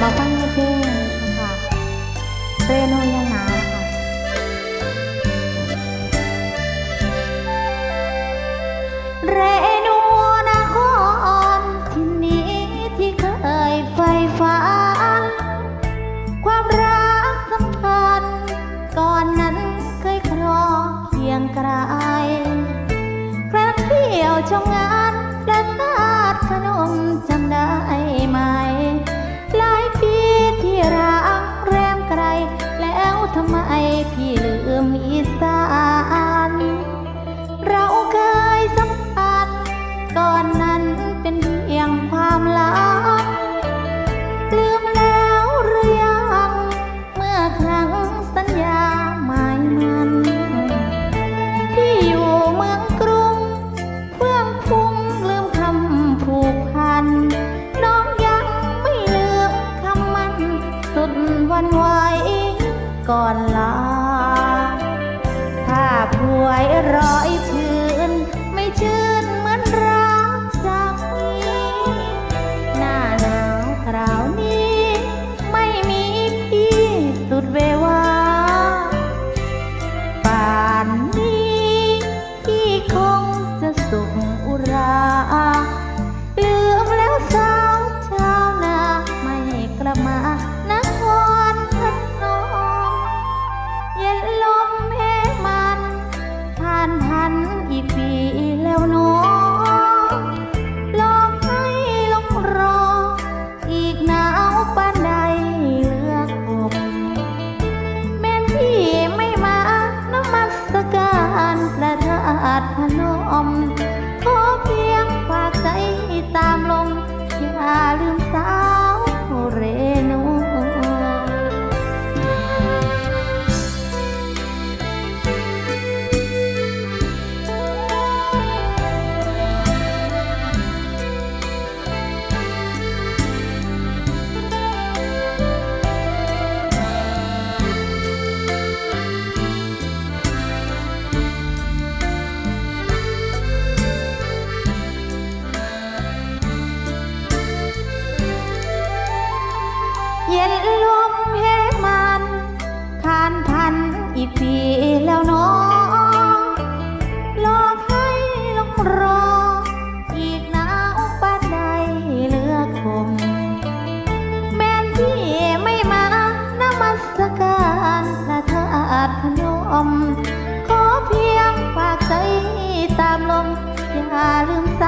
มาฟังในเพลงนะคะเรโนยังนาค่ะเรนูนครที่นี้ที่เคยใฝ่ฝันความรักสำคัญก่อนนั้นเคยครอเคียงไกลครั้งเที่ยวชมงานประทาดขนมจำได้ พี่ลืมอีสา พ เย็นลมเพมันผ่านพันอีกปีแล้วน้องหลอให้ลงรอ อีกหนาวปานใดเหลือคงแม่นที่ไม่มานมัสการพระธาตุพนม ขอเพียงฝากใจตามลม อย่าลืมสา